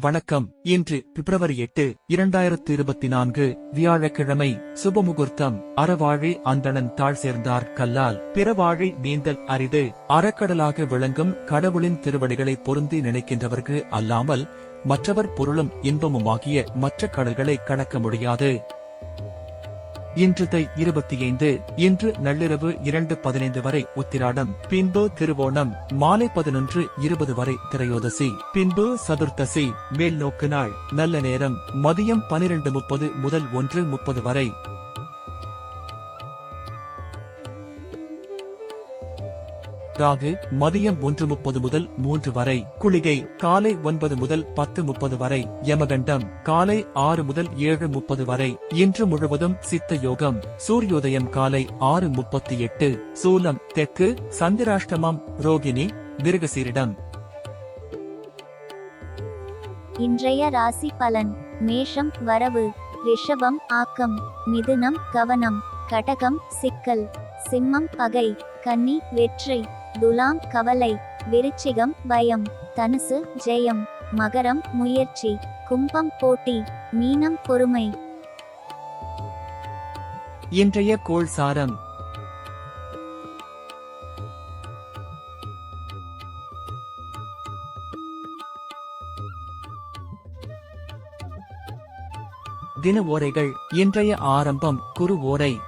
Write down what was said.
வணக்கம். இன்று பிப்ரவரி எட்டு இரண்டாயிரத்து இருபத்தி நான்கு வியாழக்கிழமை சுபமுகூர்த்தம். அறவாழி அந்தணன் தாழ் சேர்ந்தார் கல்லால். பிறவாழி நீந்தல் அரிது. அறக்கடலாக விளங்கும் கடவுளின் திருவடிகளை பொருந்தி நினைக்கின்றவர்க்கு அல்லாமல் மற்றவர் பொருளும் இன்பமுமாகிய மற்ற கடல்களை கடக்க முடியாது. இன்று தை இருபத்தி ஐந்து இன்று நள்ளிரவு இரண்டு பதினைந்து வரை உத்திராடம் பின்பு திருவோணம் மாலை பதினொன்று இருபது வரை திரையோதசி பின்பு சதுர்த்தசி மேல் நோக்கு நாள் நல்ல நேரம் மதியம் பனிரெண்டு முப்பது முதல் ஒன்று முப்பது வரை ராகு மதியம் ஒன்று முப்பது முதல் மூன்று வரை குளிகை காலை ஒன்பது முதல் பத்து முப்பது வரை யமகண்டம் காலை ஆறு முதல் ஏழு முப்பது வரை இன்று முழுவதும் சித்த யோகம் சூரியோதயம் காலை ஆறு முப்பத்தி எட்டு சூலம் தெற்கு சந்திராஷ்டமம் ரோகிணி மிருகசீரிடம். இன்றைய ராசி பலன் மேஷம் வரவு ரிஷபம் ஆக்கம் மிதுனம் கவனம் கடகம் சிக்கல் சிம்மம் பகை கன்னி வெற்றி. துலாம் கவலை விருச்சிகம் பயம் தனுசு ஜெயம் மகரம் முயற்சி கும்பம் போட்டி மீனம் பொறுமை. இன்றைய கோள் சாரம். தின ஓரைகள் இன்றைய ஆரம்பம் குரு ஓரை.